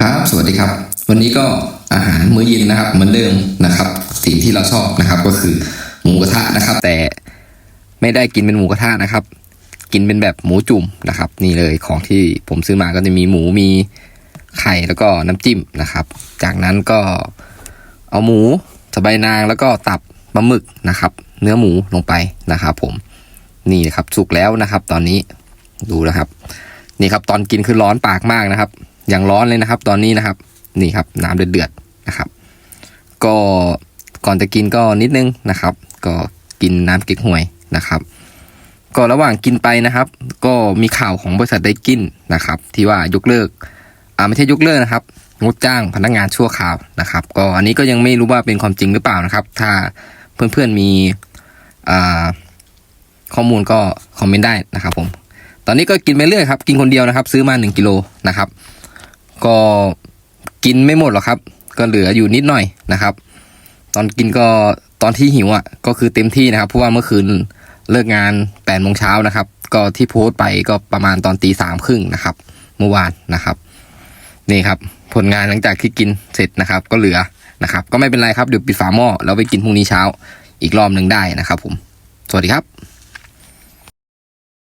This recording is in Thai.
ครับ สวัสดีครับ วันนี้ก็อาหารมื้อเย็นนะครับเหมือนเดิมนะครับ สิ่งที่เราชอบนะครับก็คือหมูกระทะนะครับ แต่ไม่ได้กินเป็นหมูกระทะนะครับ กินเป็นแบบหมูจุ่มนะครับ นี่เลยของที่ผมซื้อมาก็จะมีหมูมีไข่แล้วก็น้ำจิ้มนะครับ จากนั้นก็เอาหมูสะใบนางแล้วก็ตับปลาหมึกนะครับ เนื้อหมูลงไปนะครับ ผมนี่นะครับสุกแล้วนะครับ ตอนนี้ดูนะครับ นี่ครับตอนกินคือร้อนปากมากนะครับ อย่างร้อนเลยนะครับ ตอนนี้นะครับ นี่ครับน้ำเดือดๆนะครับ ก็ก่อนจะกินก็นิดนึงนะครับ ก็กินน้ำเก๊กฮวยนะครับก็ระหว่างกินไปนะครับ ก็มีข่าวของบริษัทได้กินนะครับ ที่ว่ายกเลิกอ่าไม่ใช่ยกเลิกนะครับงดจ้างพนักงานชั่วคราวนะครับ ก็อันนี้ก็ยังไม่รู้ว่าเป็นความจริงหรือเปล่านะครับ ถ้าเพื่อนๆมีอ่าข้อมูลก็คอมเมนต์ได้นะครับผม ตอนนี้ก็กินไปเรื่อยครับ กินคนเดียวนะครับ ซื้อมาหนึ่งกิโลนะครับ ก็กินไม่หมดหรอกครับ ก็เหลืออยู่นิดหน่อยนะครับ ตอนกินก็ตอนที่หิวอะก็คือเต็มที่นะครับเพราะว่าเมื่อคืนเลิกงานแปดโมงเช้านะครับ ก็ที่โพสต์ไปก็ประมาณตอนตีสามครึ่งนะครับเมื่อวานนะครับ นี่ครับ ผลงานหลังจากที่กินเสร็จนะครับ ก็เหลือนะครับ ก็ไม่เป็นไรครับเดี๋ยวปิดฝาหม้อแล้วไปกินพรุ่งนี้เช้า อีกรอบหนึ่งได้นะครับ ผม สวัสดีครับ